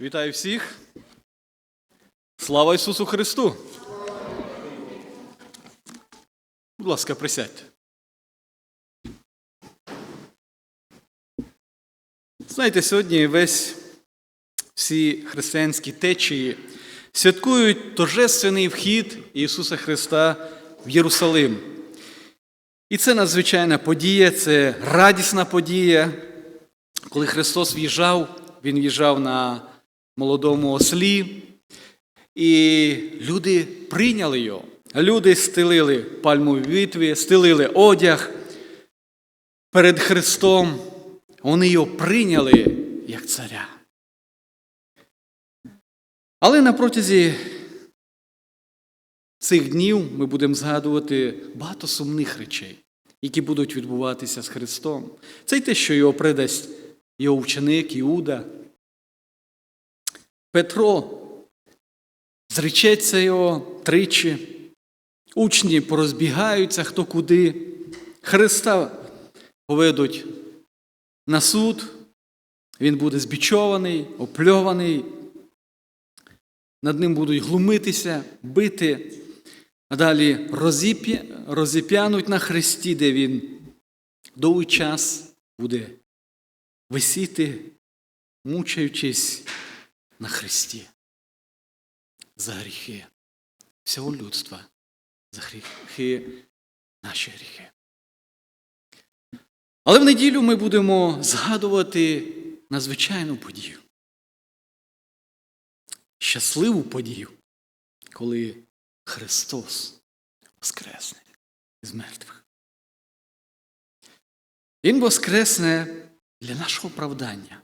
Вітаю всіх. Слава Ісусу Христу! Будь ласка, присядьте. Знаєте, сьогодні весь всі християнські течії святкують торжественний вхід Ісуса Христа в Єрусалим. І це надзвичайна подія, це радісна подія. Коли Христос в'їжджав, Він в'їжджав на молодому ослі, і люди прийняли його. Люди стелили пальмові вітві, стелили одяг перед Христом. Вони його прийняли як царя. Але на протязі цих днів ми будемо згадувати багато сумних речей, які будуть відбуватися з Христом. Це й те, що його придасть його ученик Іуда. Петро зречеться його тричі. Учні порозбігаються хто куди. Христа поведуть на суд. Він буде збічований, опльований. Над ним будуть глумитися, бити, а далі розіп'я, розіп'януть на хресті, де він довгий час буде висіти, мучаючись на хресті за гріхи всього людства, за гріхи, наші гріхи. Але в неділю ми будемо згадувати надзвичайну подію. Щасливу подію, коли Христос воскресне з мертвих. Він воскресне для нашого оправдання.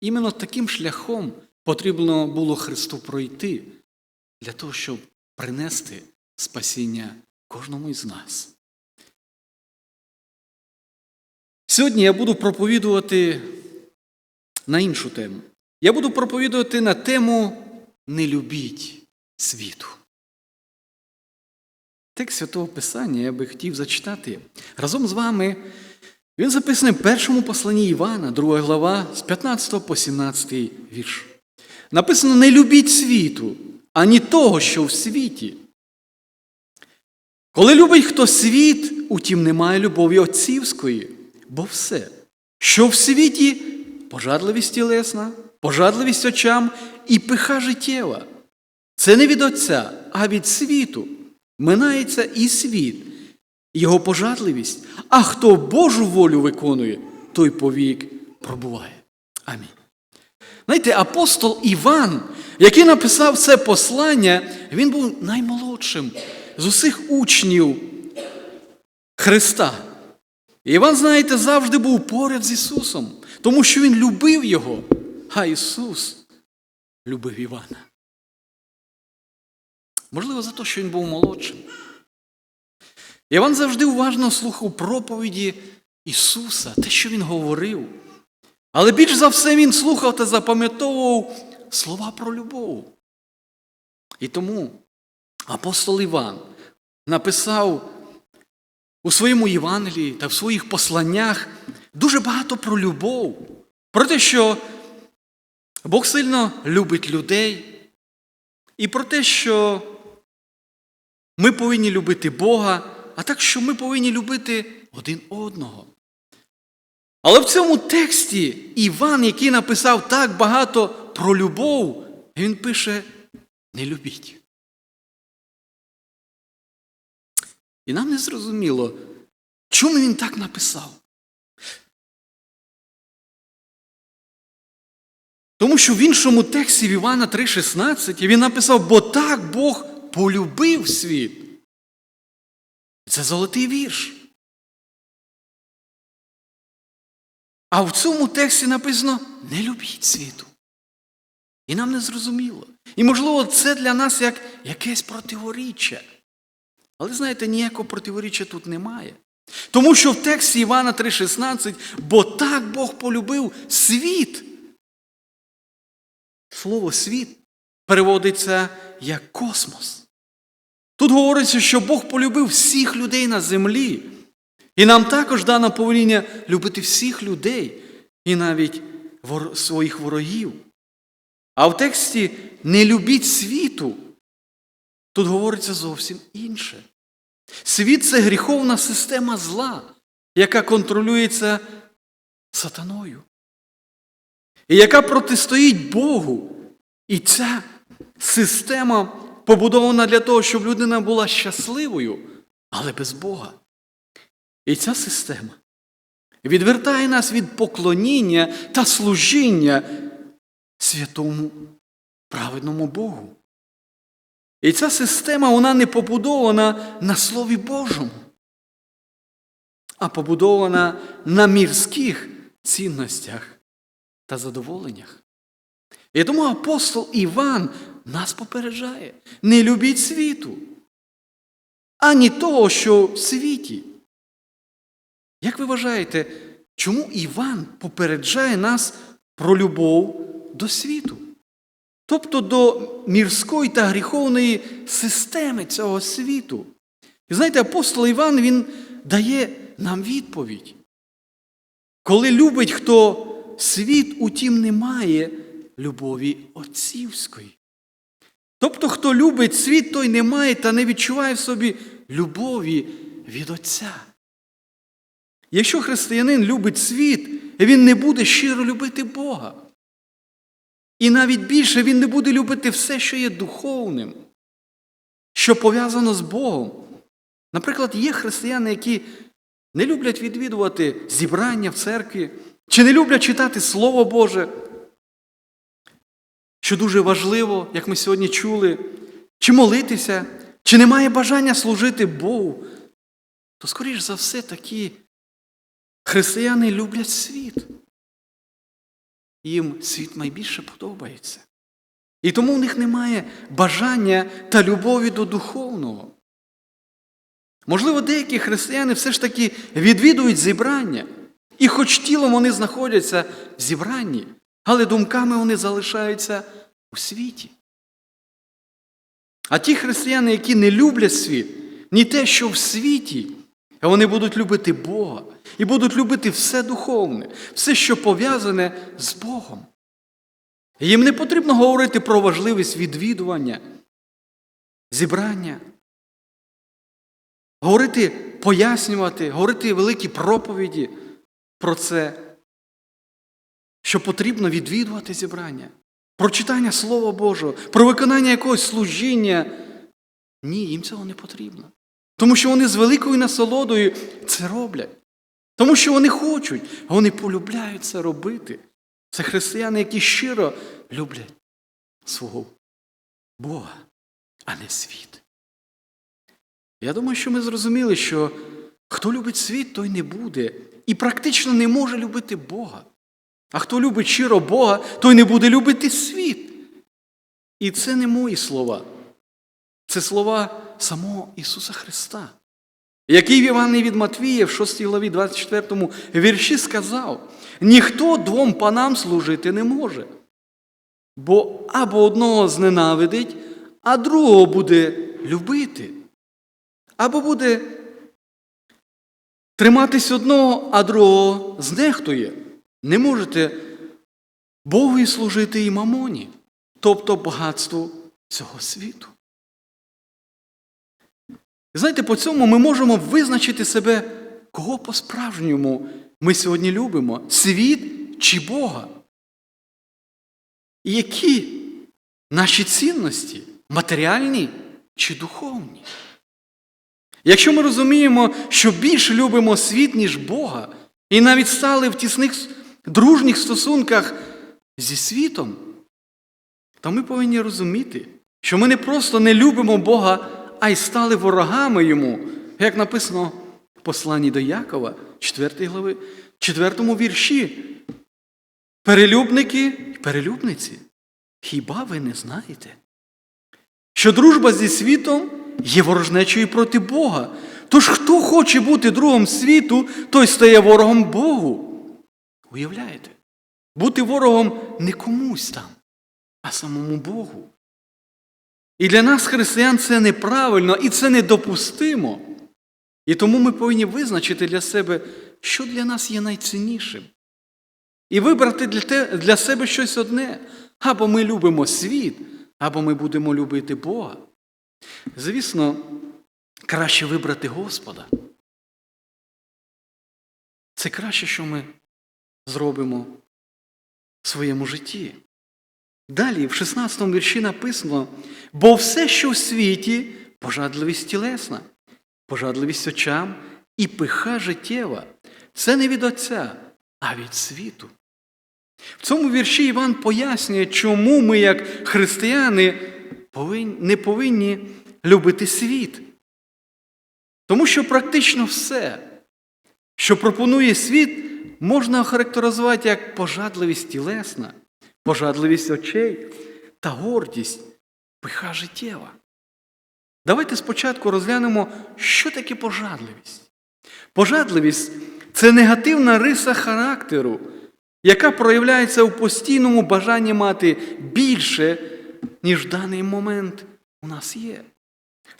Іменно таким шляхом потрібно було Христу пройти для того, щоб принести спасіння кожному із нас. Сьогодні я буду проповідувати на іншу тему. Я буду проповідувати на тему Не любіть світу. Текст Святого Писання я би хотів зачитати разом з вами. Він записаний в першому посланні Івана, 2 глава, з 15 по 17 вірш. Написано: не любіть світу, ані того, що в світі. Коли любить хто світ, утім немає любові отцівської, бо все, що в світі пожадливість тілесна, пожадливість очам і пиха життєва. Це не від Отця, а від світу. Минається і світ, його пожадливість, а хто Божу волю виконує, той повік пробуває. Амінь. Знаєте, апостол Іван, який написав це послання, він був наймолодшим з усіх учнів Христа. І Іван, знаєте, завжди був поряд з Ісусом, тому що Він любив Його, а Ісус любив Івана. Можливо, за те, що він був молодшим. Іван завжди уважно слухав проповіді Ісуса, те, що Він говорив. Але більш за все він слухав та запам'ятовував слова про любов. І тому апостол Іван написав у своєму Євангелії та в своїх посланнях дуже багато про любов, про те, що Бог сильно любить людей, і про те, що ми повинні любити Бога, а так, що ми повинні любити один одного. Але в цьому тексті Іван, який написав так багато про любов, він пише не любіть. І нам не зрозуміло, чому він так написав. Тому що в іншому тексті в Івана 3,16 він написав, бо так Бог полюбив світ. Це золотий вірш. А в цьому тексті написано не любіть світу. І нам не зрозуміло. І, можливо, це для нас як якесь противоріччя. Але знаєте, ніякого противоріччя тут немає. Тому що в тексті Івана 3,16, бо так Бог полюбив світ. Слово світ переводиться як космос. Тут говориться, що Бог полюбив всіх людей на землі. І нам також дано повеління любити всіх людей, і навіть своїх ворогів. А в тексті не любіть світу. Тут говориться зовсім інше. Світ це гріховна система зла, яка контролюється сатаною, і яка протистоїть Богу. І ця система побудована для того, щоб людина була щасливою, але без Бога. І ця система відвертає нас від поклоніння та служіння святому праведному Богу. І ця система вона не побудована на Слові Божому, а побудована на мірських цінностях та задоволеннях. І тому апостол Іван нас попереджає: не любіть світу, ані того, що в світі. Як ви вважаєте, чому Іван попереджає нас про любов до світу? Тобто до мірської та гріховної системи цього світу. І знаєте, апостол Іван він дає нам відповідь. Коли любить хто світ, утім немає любові отцівської. Тобто, хто любить світ, той не має та не відчуває в собі любові від Отця. Якщо християнин любить світ, він не буде щиро любити Бога. І навіть більше він не буде любити все, що є духовним, що пов'язано з Богом. Наприклад, є християни, які не люблять відвідувати зібрання в церкві, чи не люблять читати Слово Боже, що дуже важливо, як ми сьогодні чули, чи молитися, чи немає бажання служити Богу, то, скоріш за все, такі християни люблять світ їм світ найбільше подобається. І тому в них немає бажання та любові до духовного. Можливо, деякі християни все ж таки відвідують зібрання, і хоч тілом вони знаходяться в зібранні, але думками вони залишаються у світі. А ті християни, які не люблять світ, ні те, що в світі, а вони будуть любити Бога і будуть любити все духовне, все, що пов'язане з Богом. Їм не потрібно говорити про важливість відвідування, зібрання, говорити, пояснювати, говорити великі проповіді про це, що потрібно відвідувати зібрання, про читання Слова Божого, про виконання якогось служіння. Ні, їм цього не потрібно. Тому що вони з великою насолодою це роблять. Тому що вони хочуть, вони полюбляють це робити. Це християни, які щиро люблять свого Бога, а не світ. Я думаю, що ми зрозуміли, що хто любить світ, той не буде і практично не може любити Бога. А хто любить щиро Бога, той не буде любити світ. І це не мої слова. Це слова самого Ісуса Христа, який в Івані від Матвія в 6 главі 24 вірші сказав: ніхто двом панам служити не може, бо або одного зненавидить, а другого буде любити, або буде триматись одного, а другого знехтує. Не можете Богу служити і мамоні, тобто багатству цього світу. І знаєте, по цьому ми можемо визначити себе, кого по-справжньому ми сьогодні любимо світ чи Бога. І які наші цінності матеріальні чи духовні? Якщо ми розуміємо, що більше любимо світ, ніж Бога, і навіть стали в тісних дружніх стосунках зі світом, то ми повинні розуміти, що ми не просто не любимо Бога, а й стали ворогами йому, як написано в посланні до Якова, 4 глави, 4 вірші. Перелюбники і перелюбниці, хіба ви не знаєте? Що дружба зі світом є ворожнечою проти Бога. Тож хто хоче бути другом світу, той стає ворогом Богу. Уявляєте? Бути ворогом не комусь там, а самому Богу. І для нас, християн, це неправильно і це недопустимо. І тому ми повинні визначити для себе, що для нас є найціннішим. і вибрати для, себе щось одне. Або ми любимо світ, або ми будемо любити Бога. Звісно, краще вибрати Господа. Це краще, що ми зробимо в своєму житті. Далі, в 16 му вірші написано: бо все, що в світі, пожадливість тілесна, пожадливість очам і пиха життєва, це не від Отця, а від світу. В цьому вірші Іван пояснює, чому ми, як християни, не повинні любити світ. Тому що практично все, що пропонує світ, можна охарактеризувати як пожадливість тілесна, пожадливість очей та гордість, пиха життєва. Давайте спочатку розглянемо, що таке пожадливість. Пожадливість це негативна риса характеру, яка проявляється у постійному бажанні мати більше, ніж в даний момент у нас є.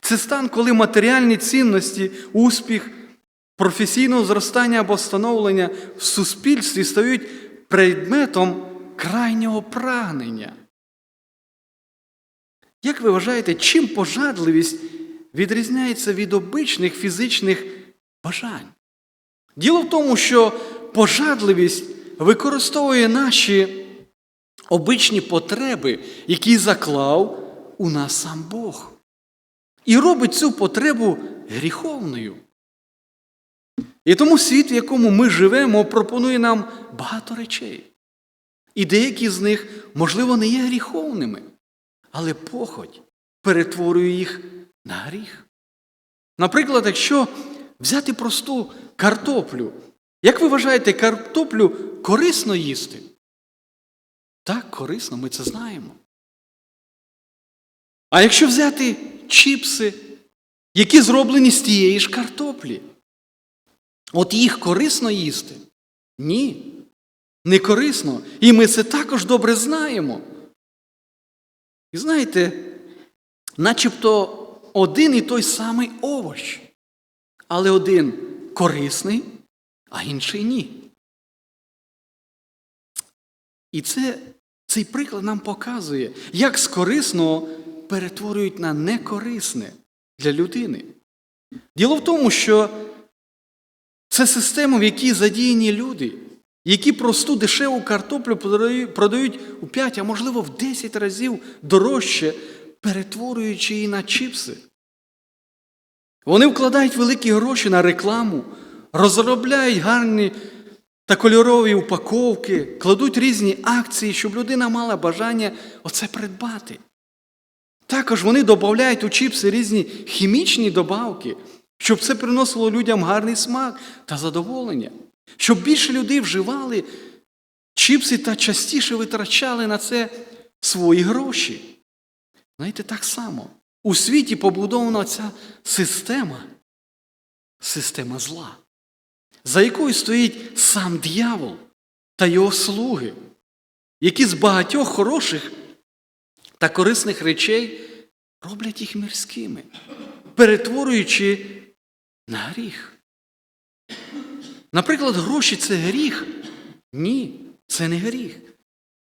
Це стан, коли матеріальні цінності, успіх, професійного зростання або становлення в суспільстві стають предметом крайнього прагнення. Як ви вважаєте, чим пожадливість відрізняється від обичних фізичних бажань? Діло в тому, що пожадливість використовує наші обичні потреби, які заклав у нас сам Бог. І робить цю потребу гріховною. І тому світ, в якому ми живемо, пропонує нам багато речей. І деякі з них, можливо, не є гріховними, але похоть перетворює їх на гріх. Наприклад, якщо взяти просту картоплю, як ви вважаєте, картоплю корисно їсти? Так, корисно, ми це знаємо. А якщо взяти чіпси, які зроблені з тієї ж картоплі, от їх корисно їсти? Ні, не корисно. І ми це також добре знаємо. І знаєте, начебто один і той самий овощ, але один корисний, а інший ні. І це, цей приклад нам показує, як з корисного перетворюють на некорисне для людини. Діло в тому, що це система, в якій задіяні люди, які просту дешеву картоплю продають у 5, а можливо в 10 разів дорожче, перетворюючи її на чіпси. Вони вкладають великі гроші на рекламу, розробляють гарні та кольорові упаковки, кладуть різні акції, щоб людина мала бажання оце придбати. Також вони додають у чіпси різні хімічні добавки, щоб це приносило людям гарний смак та задоволення, щоб більше людей вживали чіпси та частіше витрачали на це свої гроші. Знаєте, так само. У світі побудована ця система, система зла, за якою стоїть сам диявол та його слуги, які з багатьох хороших та корисних речей роблять їх мирськими, перетворюючи на гріх. Наприклад, гроші це гріх? Ні, це не гріх.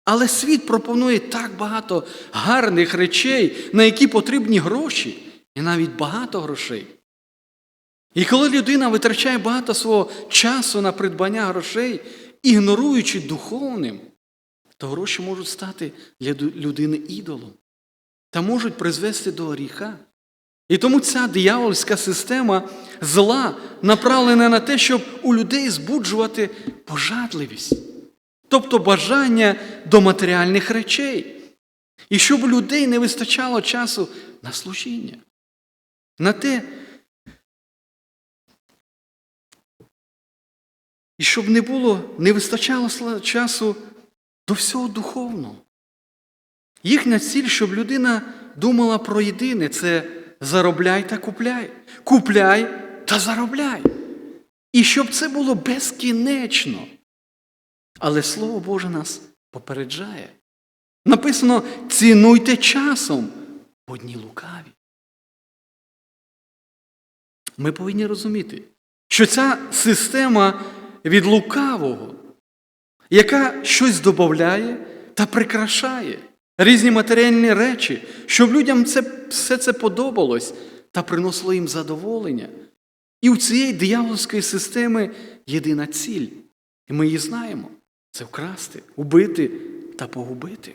Але світ пропонує так багато гарних речей, на які потрібні гроші, і навіть багато грошей. І коли людина витрачає багато свого часу на придбання грошей, ігноруючи духовним, то гроші можуть стати для людини ідолом та можуть призвести до гріха. І тому ця диявольська система зла направлена на те, щоб у людей збуджувати пожадливість, тобто бажання до матеріальних речей. І щоб у людей не вистачало часу на служіння, на те, і щоб не було, не вистачало часу до всього духовного. Їхня ціль, щоб людина думала про єдине це заробляй та купляй. Купляй та заробляй. І щоб це було безкінечно. Але Слово Боже нас попереджає. Написано: цінуйте часом, бо дні лукаві. Ми повинні розуміти, що ця система від лукавого яка щось додає та прикрашає різні матеріальні речі, щоб людям це, все це подобалось та приносило їм задоволення. І у цієї диявольської системи єдина ціль. І ми її знаємо це вкрасти, убити та погубити.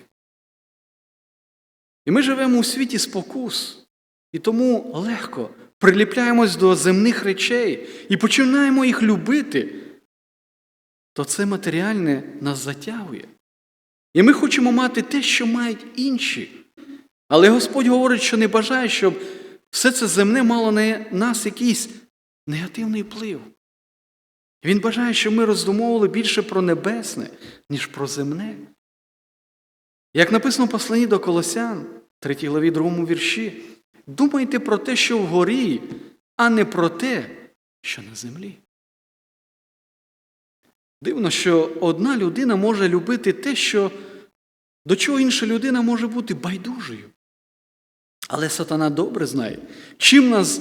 І ми живемо у світі спокус, і тому легко приліпляємось до земних речей і починаємо їх любити, то це матеріальне нас затягує. І ми хочемо мати те, що мають інші. Але Господь говорить, що не бажає, щоб все це земне мало на нас якийсь негативний вплив. Він бажає, щоб ми роздумовували більше про небесне, ніж про земне. Як написано в посланні до Колосян, 3 главі 2 вірші, думайте про те, що вгорі, а не про те, що на землі. Дивно, що одна людина може любити те, що до чого інша людина може бути байдужою. Але сатана добре знає, чим нас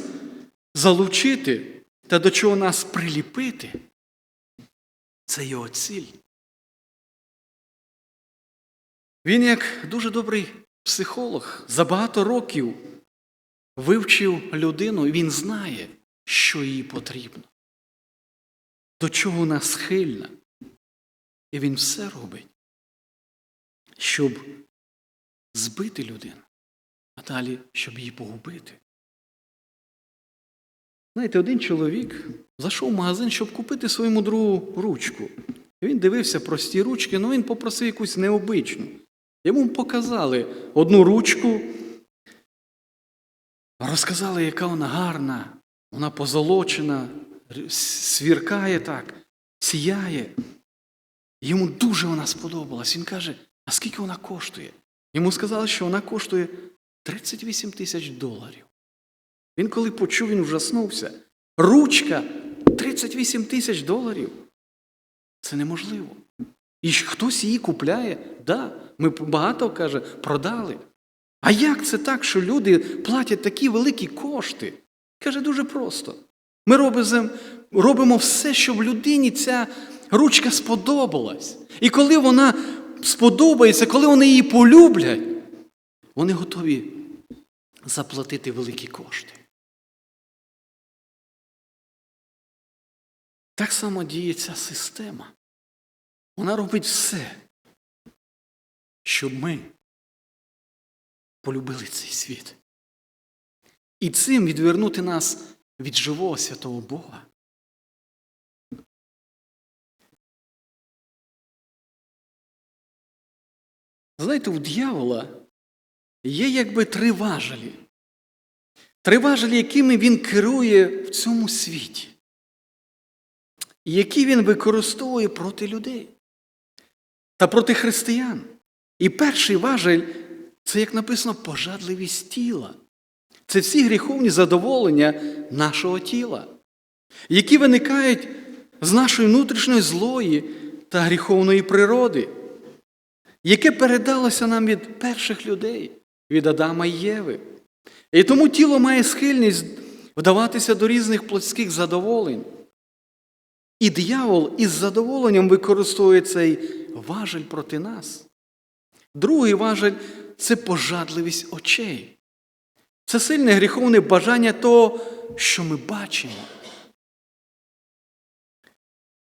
залучити та до чого нас приліпити. Це його ціль. Він, як дуже добрий психолог, за багато років вивчив людину, він знає, що їй потрібно, до чого вона схильна. І він все робить, щоб збити людину, а далі, щоб її погубити. Знаєте, один чоловік зайшов в магазин, щоб купити своєму другу ручку. Він дивився прості ручки, але він попросив якусь необичну. Йому показали одну ручку, розказали, яка вона гарна, вона позолочена, свіркає так, сіяє. Йому дуже вона сподобалась. Він каже, а скільки вона коштує? Йому сказали, що вона коштує 38 тисяч доларів. Він, коли почув, він вжаснувся. Ручка 38 тисяч доларів. Це неможливо. І хтось її купляє, да, ми багато каже, продали. А як це так, що люди платять такі великі кошти? Каже, дуже просто. Ми робимо, все, щоб людині ця ручка сподобалась. І коли вона сподобається, коли вони її полюблять, вони готові заплатити великі кошти. Так само діє ця система. Вона робить все, щоб ми полюбили цей світ. І цим відвернути нас від живого святого Бога. Знаєте, у дьявола є якби три важелі. Три важелі, якими він керує в цьому світі, які він використовує проти людей та проти християн. І перший важель це, як написано, пожадливість тіла. Це всі гріховні задоволення нашого тіла, які виникають з нашої внутрішньої злої та гріховної природи, яке передалося нам від перших людей, від Адама і Єви. І тому тіло має схильність вдаватися до різних плотських задоволень. І диявол із задоволенням використовує цей важель проти нас. Другий важель це пожадливість очей. Це сильне гріховне бажання того, що ми бачимо.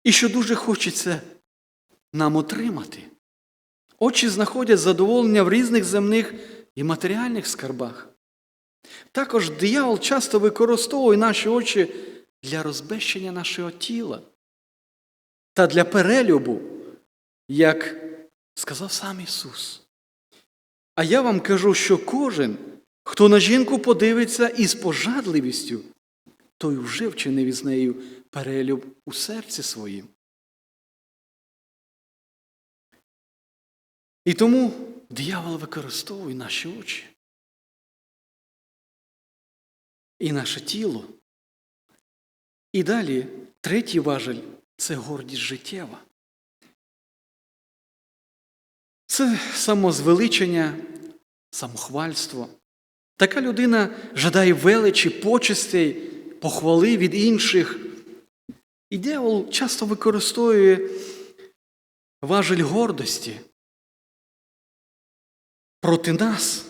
І що дуже хочеться нам отримати. Очі знаходять задоволення в різних земних і матеріальних скарбах. Також диявол часто використовує наші очі для розбещення нашого тіла та для перелюбу, як сказав сам Ісус. А я вам кажу, що кожен, хто на жінку подивиться із пожадливістю, той вже вчинив із нею перелюб у серці своїм. І тому диявол використовує наші очі і наше тіло. І далі третій важель це гордість життєва. Це самозвеличення, самохвальство. Така людина жадає величі, почестей, похвали від інших. І дьявол часто використовує важель гордості проти нас.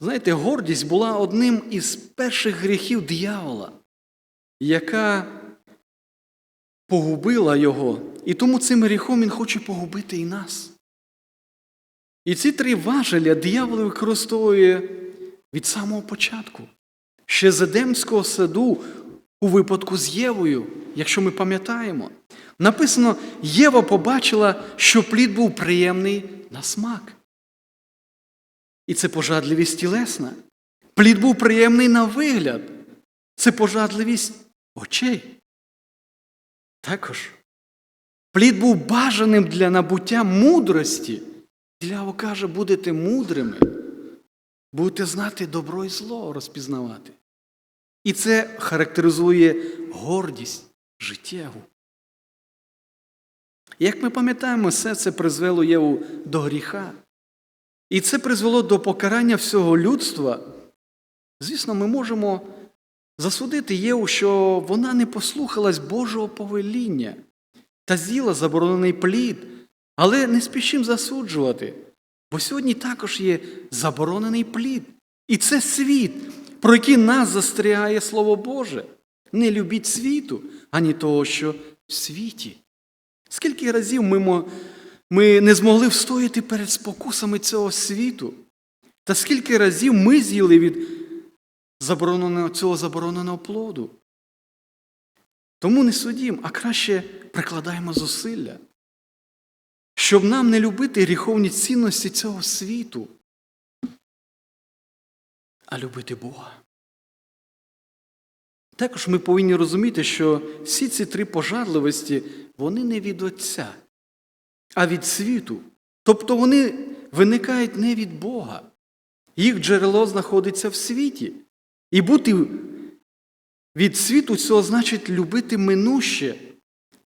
Знаєте, гордість була одним із перших гріхів диявола, яка погубила його, і тому цим гріхом він хоче погубити і нас. І ці три важеля диявол використовує від самого початку. Ще з Едемського саду у випадку з Євою, якщо ми пам'ятаємо, написано, Єва побачила, що плід був приємний на смак. І це пожадливість тілесна. Плід був приємний на вигляд. Це пожадливість очей. Також плід був бажаним для набуття мудрості. Діляво каже, будете мудрими, будете знати добро і зло розпізнавати. І це характеризує гордість життєву. Як ми пам'ятаємо, все це призвело Єву до гріха. І це призвело до покарання всього людства. Звісно, ми можемо засудити Єву, що вона не послухалась Божого повеління та з'їла заборонений плід, але не спішимо засуджувати. Бо сьогодні також є заборонений плід. І це світ, про який нас застерігає Слово Боже. Не любіть світу, ані того, що в світі. Скільки разів ми, ми не змогли встояти перед спокусами цього світу? Та скільки разів ми з'їли від забороненого, цього забороненого плоду? Тому не судім, а краще прикладаємо зусилля, щоб нам не любити гріховні цінності цього світу, а любити Бога. Також ми повинні розуміти, що всі ці три пожадливості, вони не від Отця, а від світу. Тобто вони виникають не від Бога. Їх джерело знаходиться в світі. І бути від світу цього значить любити минуще,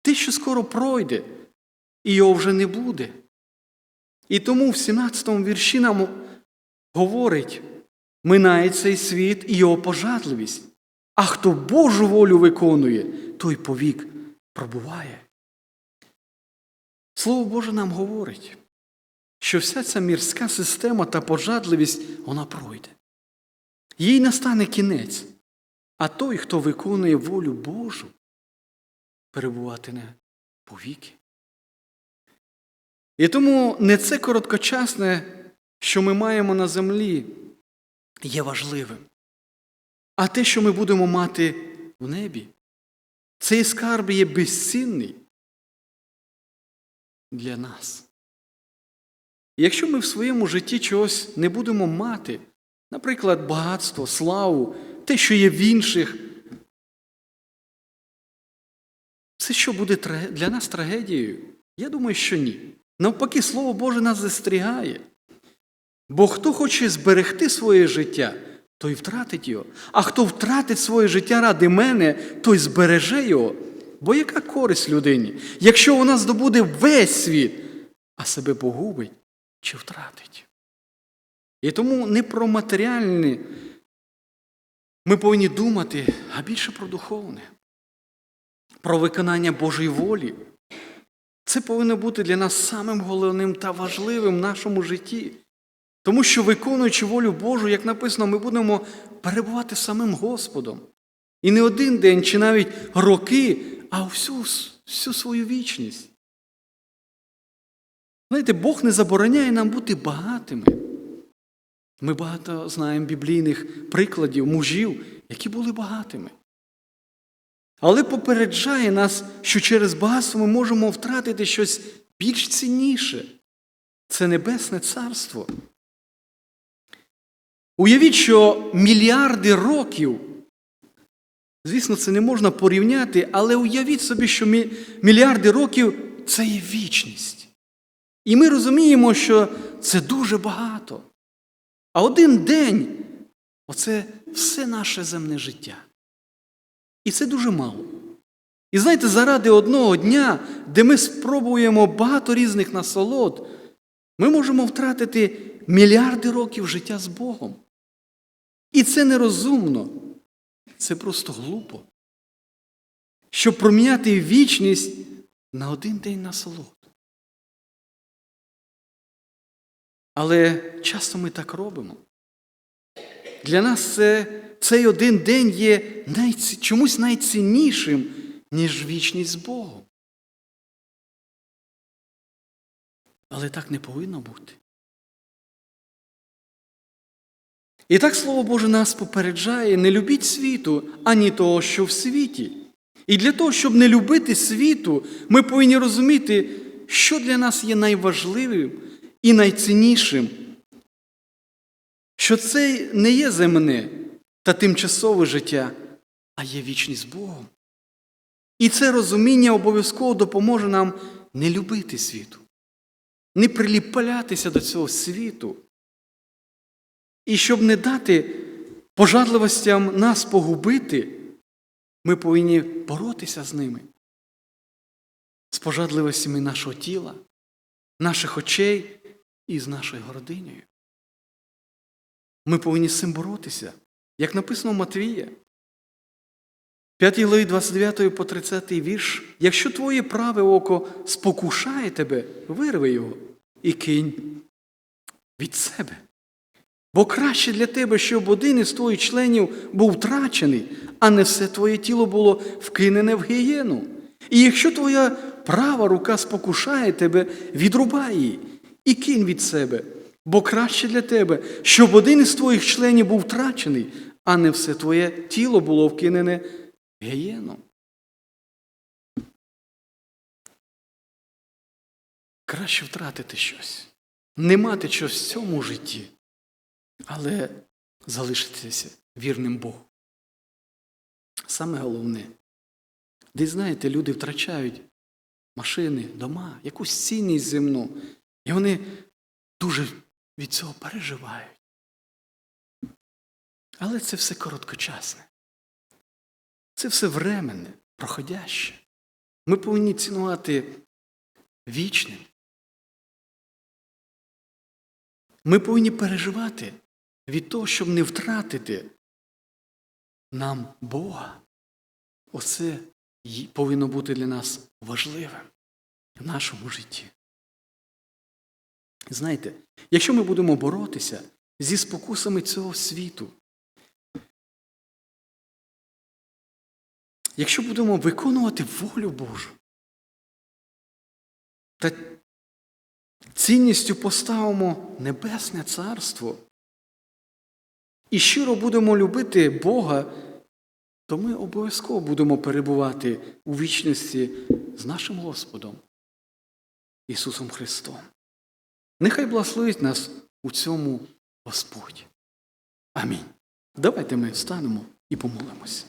те, що скоро пройде, і його вже не буде. І тому в 17-му вірші нам говорить, минає цей світ і його пожадливість. А хто Божу волю виконує, той повік пробуває. Слово Боже нам говорить, що вся ця мірська система та пожадливість вона пройде. Їй настане кінець, а той, хто виконує волю Божу, перебуватиме повіки. І тому не це короткочасне, що ми маємо на землі, є важливим. А те, що ми будемо мати в небі, цей скарб є безцінний для нас. Якщо ми в своєму житті чогось не будемо мати, наприклад, багатство, славу, те, що є в інших, це що буде для нас трагедією? Я думаю, що ні. Навпаки, Слово Боже нас застерігає. Бо хто хоче зберегти своє життя, той втратить його. А хто втратить своє життя ради мене, той збереже його. Бо яка користь людині, якщо вона здобуде весь світ, а себе погубить чи втратить? І тому не про матеріальне ми повинні думати, а більше про духовне, про виконання Божої волі. Це повинно бути для нас самим головним та важливим в нашому житті. Тому що, виконуючи волю Божу, як написано, ми будемо перебувати самим Господом. І не один день, чи навіть роки, а всю, всю свою вічність. Знаєте, Бог не забороняє нам бути багатими. Ми багато знаємо біблійних прикладів, мужів, які були багатими. Але попереджає нас, що через багатство ми можемо втратити щось більш цінніше. Це Небесне Царство. Уявіть, що мільярди років, звісно, це не можна порівняти, але уявіть собі, що мільярди років це є вічність. І ми розуміємо, що це дуже багато. А один день оце все наше земне життя. І це дуже мало. І знаєте, заради одного дня, де ми спробуємо багато різних насолод, ми можемо втратити мільярди років життя з Богом. І це нерозумно, це просто глупо. Щоб проміняти вічність на один день насолод. Але часто ми так робимо. Для нас це, цей один день є найці, чомусь найціннішим, ніж вічність з Богом. Але так не повинно бути. І так Слово Боже нас попереджає: не любіть світу, ані того, що в світі. І для того, щоб не любити світу, ми повинні розуміти, що для нас є найважливим і найціннішим. Що це не є земне та тимчасове життя, а є вічність з Богом. І це розуміння обов'язково допоможе нам не любити світу, не приліплятися до цього світу. І щоб не дати пожадливостям нас погубити, ми повинні боротися з ними, з пожадливостями нашого тіла, наших очей і з нашою гординею. Ми повинні з цим боротися, як написано в Матвія. 5 главі 29 по 30 вірш. Якщо твоє праве око спокушає тебе, вирви його і кинь від себе. Бо краще для тебе, щоб один із твоїх членів був втрачений, а не все твоє тіло було вкинене в гієну. І якщо твоя права рука спокушає тебе, відрубай її і кинь від себе. Бо краще для тебе, щоб один із твоїх членів був втрачений, а не все твоє тіло було вкинене в гієну. Краще втратити щось, не мати щось в цьому житті, але залишитися вірним Богу. Саме головне, де знаєте, люди втрачають машини, дома, якусь цінність земну, і вони дуже від цього переживають. Але це все короткочасне. Це все временне, проходяще. Ми повинні цінувати вічне. Ми повинні переживати від того, щоб не втратити нам Бога. Оце повинно бути для нас важливим в нашому житті. Знаєте, якщо ми будемо боротися зі спокусами цього світу, якщо будемо виконувати волю Божу та цінністю поставимо Небесне Царство і щиро будемо любити Бога, то ми обов'язково будемо перебувати у вічності з нашим Господом Ісусом Христом. Нехай благословить нас у цьому Господь. Амінь. Давайте ми встанемо і помолимося.